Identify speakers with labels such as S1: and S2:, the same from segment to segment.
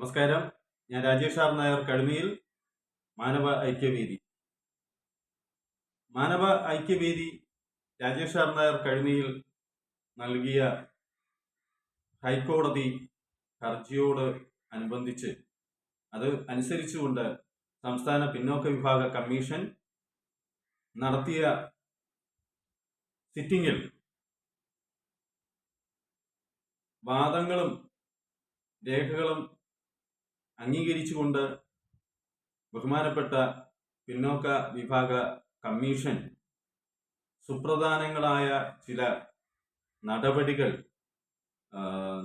S1: നമസ്കാരം. ഞാൻ Rajesh R Nair കടുമിയിൽ Manava Aikyavedi Manava Aikyavedi Rajesh R Nair കടുമിയിൽ നൽകിയ ഹൈക്കോടതി ഹർജിയോട് അനുബന്ധിച്ച് അത് അനുസരിച്ചുകൊണ്ട് സംസ്ഥാന പിന്നോക്ക വിഭാഗ കമ്മീഷൻ നടത്തിയ സിറ്റിംഗിൽ വാദങ്ങളും രേഖകളും അംഗീകരിച്ചുകൊണ്ട് ബഹുമാനപ്പെട്ട പിന്നോക്ക വിഭാഗ കമ്മീഷൻ സുപ്രധാനങ്ങളായ ചില നടപടികൾ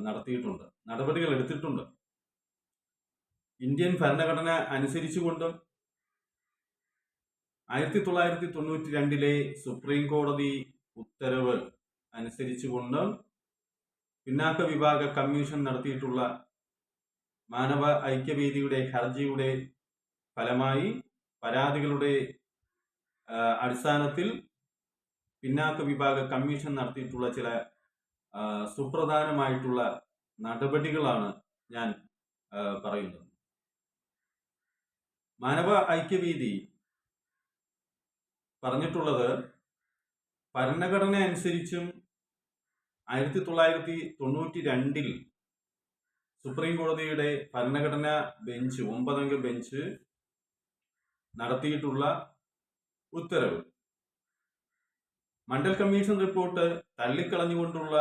S1: നടത്തിയിട്ടുണ്ട്. നടപടികൾ എടുത്തിട്ടുണ്ട്. ഇന്ത്യൻ ഭരണഘടന അനുസരിച്ചുകൊണ്ടും ആയിരത്തി തൊള്ളായിരത്തി തൊണ്ണൂറ്റി രണ്ടിലെ സുപ്രീം കോടതി ഉത്തരവ് അനുസരിച്ചുകൊണ്ടും പിന്നാക്ക വിഭാഗ കമ്മീഷൻ നടത്തിയിട്ടുള്ള മാനവ ഐക്യവേദിയുടെ ഹർജിയുടെ ഫലമായി പരാതികളുടെ അടിസ്ഥാനത്തിൽ പിന്നാക്ക വിഭാഗ കമ്മീഷൻ നടത്തിയിട്ടുള്ള ചില സുപ്രധാനമായിട്ടുള്ള നടപടികളാണ് ഞാൻ പറയുന്നത്. മാനവ ഐക്യവേദി പറഞ്ഞിട്ടുള്ളത് ഭരണഘടന അനുസരിച്ചും ആയിരത്തി തൊള്ളായിരത്തി തൊണ്ണൂറ്റി രണ്ടിൽ സുപ്രീം കോടതിയുടെ ഭരണഘടനാ ബെഞ്ച് ഒമ്പതംഗ ബെഞ്ച് നടത്തിയിട്ടുള്ള ഉത്തരവ്. മണ്ഡൽ കമ്മീഷൻ റിപ്പോർട്ട് തള്ളിക്കളഞ്ഞുകൊണ്ടുള്ള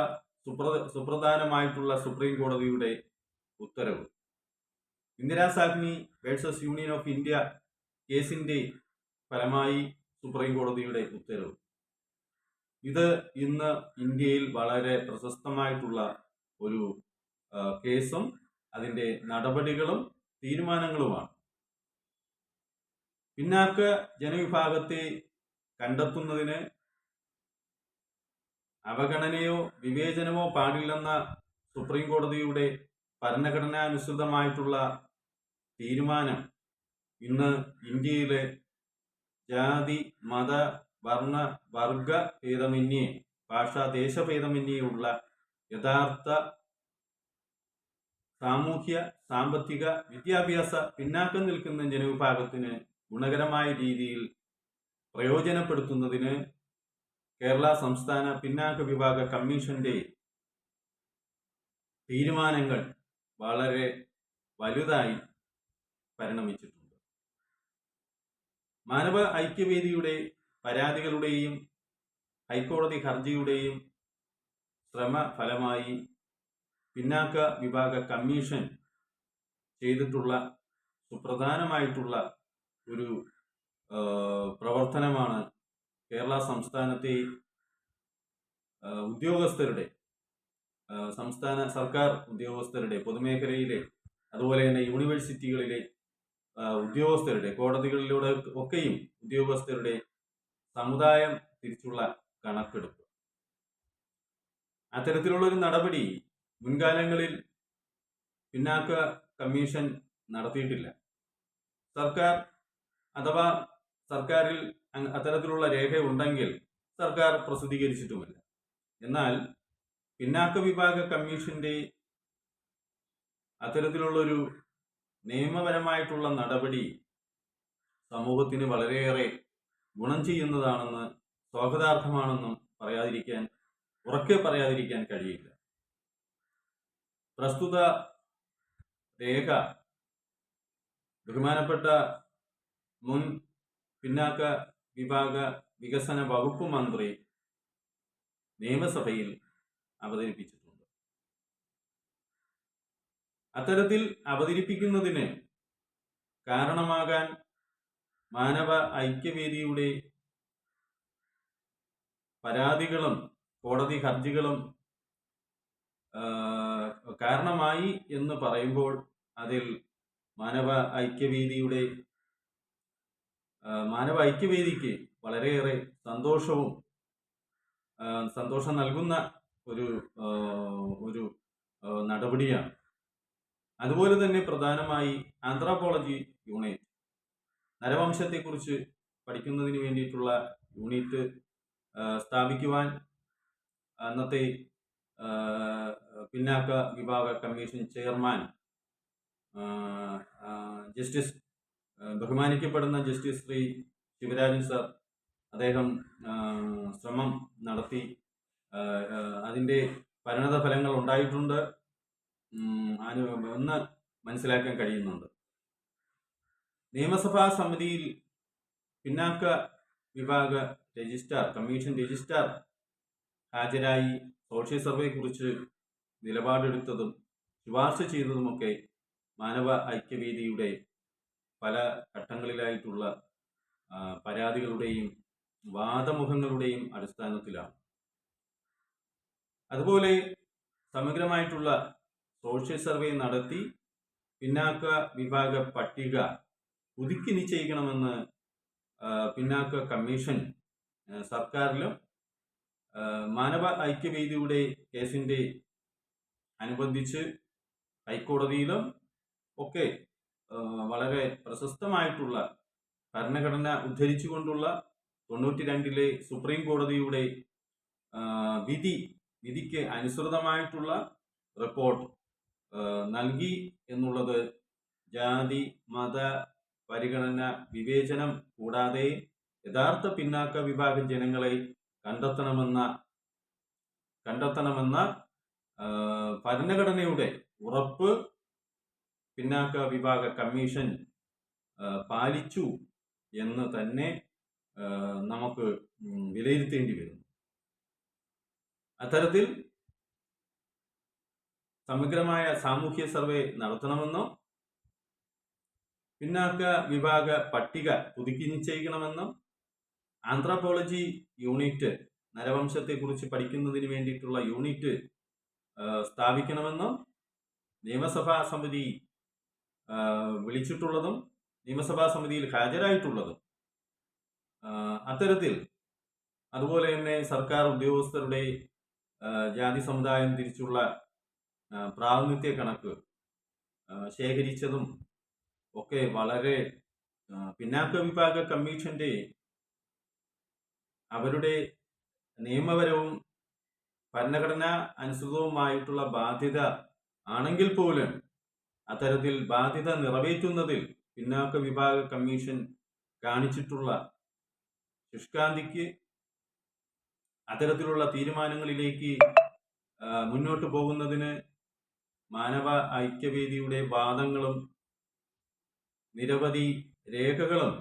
S1: സുപ്ര സുപ്രധാനമായിട്ടുള്ള സുപ്രീം കോടതിയുടെ ഉത്തരവ്. Indira Sawhney versus union of India കേസിന്റെ ഫലമായി സുപ്രീം കോടതിയുടെ ഉത്തരവ്. ഇത് ഇന്ന് ഇന്ത്യയിൽ വളരെ പ്രശസ്തമായിട്ടുള്ള ഒരു കേസും അതിന്റെ നടപടികളും തീരുമാനങ്ങളുമാണ്. പിന്നാക്ക ജനവിഭാഗത്തെ കണ്ടെത്തുന്നതിന് അവഗണനയോ വിവേചനമോ പാടില്ലെന്ന സുപ്രീം കോടതിയുടെ ഭരണഘടനാനുസൃതമായിട്ടുള്ള തീരുമാനം ഇന്ന് ഇന്ത്യയിലെ ജാതി മത വർണ വർഗ ഭേദമന്യേ ഭാഷാ ദേശഭേദമന്യേ ഉള്ള യഥാർത്ഥ സാമൂഹ്യ സാമ്പത്തിക വിദ്യാഭ്യാസ പിന്നാക്കം നിൽക്കുന്ന ജനവിഭാഗത്തിന് ഗുണകരമായ രീതിയിൽ പ്രയോജനപ്പെടുത്തുന്നതിന് കേരള സംസ്ഥാന പിന്നാക്ക വിഭാഗ കമ്മീഷന്റെ തീരുമാനങ്ങൾ വളരെ വലുതായി പരിണമിച്ചിട്ടുണ്ട്. മാനവ ഐക്യവേദിയുടെ പരാതികളുടെയും ഹൈക്കോടതി ഹർജിയുടെയും ശ്രമ ഫലമായി പിന്നാക്ക വിഭാഗ കമ്മീഷൻ ചെയ്തിട്ടുള്ള സുപ്രധാനമായിട്ടുള്ള ഒരു പ്രവർത്തനമാണ് കേരള സംസ്ഥാനത്തെ ഉദ്യോഗസ്ഥരുടെ സംസ്ഥാന സർക്കാർ ഉദ്യോഗസ്ഥരുടെ പൊതുമേഖലയിലെ അതുപോലെ തന്നെ യൂണിവേഴ്സിറ്റികളിലെ ഉദ്യോഗസ്ഥരുടെ കോടതികളിലൂടെ ഒക്കെയും ഉദ്യോഗസ്ഥരുടെ സമുദായം തിരിച്ചുള്ള കണക്കെടുപ്പ്. അത്തരത്തിലുള്ള ഒരു നടപടി മുൻകാലങ്ങളിൽ പിന്നാക്ക കമ്മീഷൻ നടത്തിയിട്ടില്ല. സർക്കാർ അഥവാ സർക്കാരിൽ അത്തരത്തിലുള്ള രേഖ ഉണ്ടെങ്കിൽ സർക്കാർ പ്രസിദ്ധീകരിച്ചിട്ടുമില്ല. എന്നാൽ പിന്നാക്ക വിഭാഗ കമ്മീഷന്റെ അത്തരത്തിലുള്ളൊരു നിയമപരമായിട്ടുള്ള നടപടി സമൂഹത്തിന് വളരെയേറെ ഗുണം ചെയ്യുന്നതാണെന്ന് സ്വാഗതാർഹമാണെന്നും പറയാതിരിക്കാൻ ഉറക്കെ പറയാതിരിക്കാൻ കഴിയില്ല. പ്രസ്തുത രേഖ ബഹുമാനപ്പെട്ട മുൻ പിന്നാക്ക വിഭാഗ വികസന വകുപ്പ് മന്ത്രി നിയമസഭയിൽ അവതരിപ്പിച്ചിട്ടുണ്ട്. അത്തരത്തിൽ അവതരിപ്പിക്കുന്നതിന് കാരണമാകാൻ മാനവ ഐക്യവേദിയുടെ പരാതികളും കോടതി ഹർജികളും കാരണമായി എന്ന് പറയുമ്പോൾ അതിൽ മാനവ ഐക്യവേദിയുടെ മാനവ ഐക്യവേദിക്ക് വളരെയേറെ സന്തോഷവും സന്തോഷം നൽകുന്ന ഒരു ഒരു നടപടിയാണ്. അതുപോലെ തന്നെ പ്രധാനമായി ആന്ത്രോപോളജി യൂണിറ്റ്. നരവംശത്തെക്കുറിച്ച് പഠിക്കുന്നതിന് വേണ്ടിയിട്ടുള്ള യൂണിറ്റ് സ്ഥാപിക്കുവാൻ അന്നത്തെ പിന്നാക്ക വിഭാഗ കമ്മീഷൻ ചെയർമാൻ ജസ്റ്റിസ് ബഹുമാനിക്കപ്പെടുന്ന ജസ്റ്റിസ് ശ്രീ ശിവരാജൻ സർ അദ്ദേഹം ശ്രമം നടത്തി. അതിന്റെ പരിണത ഫലങ്ങൾ ഉണ്ടായിട്ടുണ്ട്. എന്ന് മനസ്സിലാക്കാൻ കഴിയുന്നുണ്ട്. നിയമസഭാ സമിതിയിൽ പിന്നാക്ക വിഭാഗ രജിസ്ട്രാർ കമ്മീഷൻ രജിസ്ട്രാർ ഹാജരായി. സോഷ്യൽ സർവേയെക്കുറിച്ച് നിലപാടെടുത്തതും ശുപാർശ ചെയ്തതുമൊക്കെ മാനവ ഐക്യവേദിയുടെ പല ഘട്ടങ്ങളിലായിട്ടുള്ള പരാതികളുടെയും വാദമുഖങ്ങളുടെയും അടിസ്ഥാനത്തിലാണ്. അതുപോലെ സമഗ്രമായിട്ടുള്ള സോഷ്യൽ സർവേ നടത്തി പിന്നാക്ക വിഭാഗ പട്ടിക പുതുക്കി നിശ്ചയിക്കണമെന്ന് പിന്നാക്ക കമ്മീഷൻ സർക്കാരിലും മാനവ ഐക്യവേദിയുടെ കേസിന്റെ അനുബന്ധിച്ച് ഹൈക്കോടതിയിലും ഒക്കെ വളരെ പ്രശസ്തമായിട്ടുള്ള ഭരണഘടന ഉദ്ധരിച്ചുകൊണ്ടുള്ള തൊണ്ണൂറ്റി രണ്ടിലെ സുപ്രീം കോടതിയുടെ വിധി വിധിക്ക് അനുസൃതമായിട്ടുള്ള റിപ്പോർട്ട് നൽകി എന്നുള്ളത് ജാതി മത പരിഗണന വിവേചനം കൂടാതെ യഥാർത്ഥ പിന്നാക്ക വിഭാഗം ജനങ്ങളെ കണ്ടെത്തണമെന്ന കണ്ടെത്തണമെന്ന ഭരണഘടനയുടെ ഉറപ്പ് പിന്നാക്ക വിഭാഗ കമ്മീഷൻ പാലിച്ചു എന്ന് തന്നെ നമുക്ക് വിലയിരുത്തേണ്ടി വരുന്നു. അത്തരത്തിൽ സമഗ്രമായ സാമൂഹ്യ സർവേ നടത്തണമെന്നും പിന്നാക്ക വിഭാഗ പട്ടിക പുതുക്കി നിശ്ചയിക്കണമെന്നും ആന്ത്രോപോളജി യൂണിറ്റ് നരവംശത്തെക്കുറിച്ച് പഠിക്കുന്നതിന് വേണ്ടിയിട്ടുള്ള യൂണിറ്റ് സ്ഥാപിക്കണമെന്നും നിയമസഭാ സമിതി വിളിച്ചിട്ടുള്ളതും നിയമസഭാ സമിതിയിൽ ഹാജരായിട്ടുള്ളതും. അത്തരത്തിൽ അതുപോലെ തന്നെ സർക്കാർ ഉദ്യോഗസ്ഥരുടെ ജാതി സമുദായം തിരിച്ചുള്ള പ്രാതിനിധ്യ കണക്ക് ശേഖരിച്ചതും ഒക്കെ വളരെ പിന്നാക്ക വിഭാഗ കമ്മീഷന്റെ അവരുടെ നിയമപരവും ഭരണഘടന അനുസൃതവുമായിട്ടുള്ള ബാധ്യത ആണെങ്കിൽ പോലും അത്തരത്തിൽ ബാധ്യത നിറവേറ്റുന്നതിൽ പിന്നാക്ക വിഭാഗ കമ്മീഷൻ കാണിച്ചിട്ടുള്ള ശുഷ്കാന്തിക്ക് അത്തരത്തിലുള്ള തീരുമാനങ്ങളിലേക്ക് മുന്നോട്ട് പോകുന്നതിന് മാനവ ഐക്യവേദിയുടെ വാദങ്ങളും നിരവധി രേഖകളും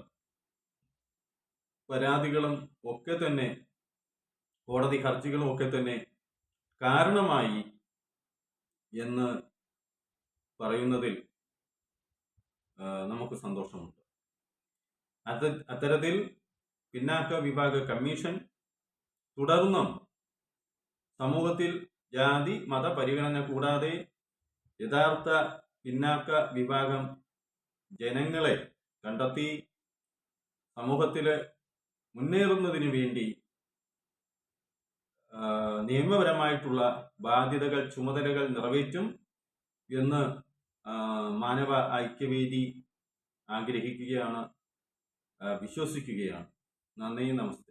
S1: പരാതികളും ഒക്കെ തന്നെ കോടതി ഹർജികളും ഒക്കെ തന്നെ കാരണമായി എന്ന് പറയുന്നതിൽ നമുക്ക് സന്തോഷമുണ്ട്. അത് അത്തരത്തിൽ പിന്നാക്ക വിഭാഗ കമ്മീഷൻ തുടർന്നും സമൂഹത്തിൽ ജാതി മത പരിഗണന കൂടാതെ യഥാർത്ഥ പിന്നാക്ക വിഭാഗം ജനങ്ങളെ കണ്ടെത്തി സമൂഹത്തിൽ മുന്നേറുന്നതിന് വേണ്ടി നിയമപരമായിട്ടുള്ള ബാധ്യതകൾ ചുമതലകൾ നിറവേറ്റും എന്ന് മാനവ ഐക്യവേദി ആഗ്രഹിക്കുകയാണ് വിശ്വസിക്കുകയാണ്. നന്ദി നമസ്കാരം.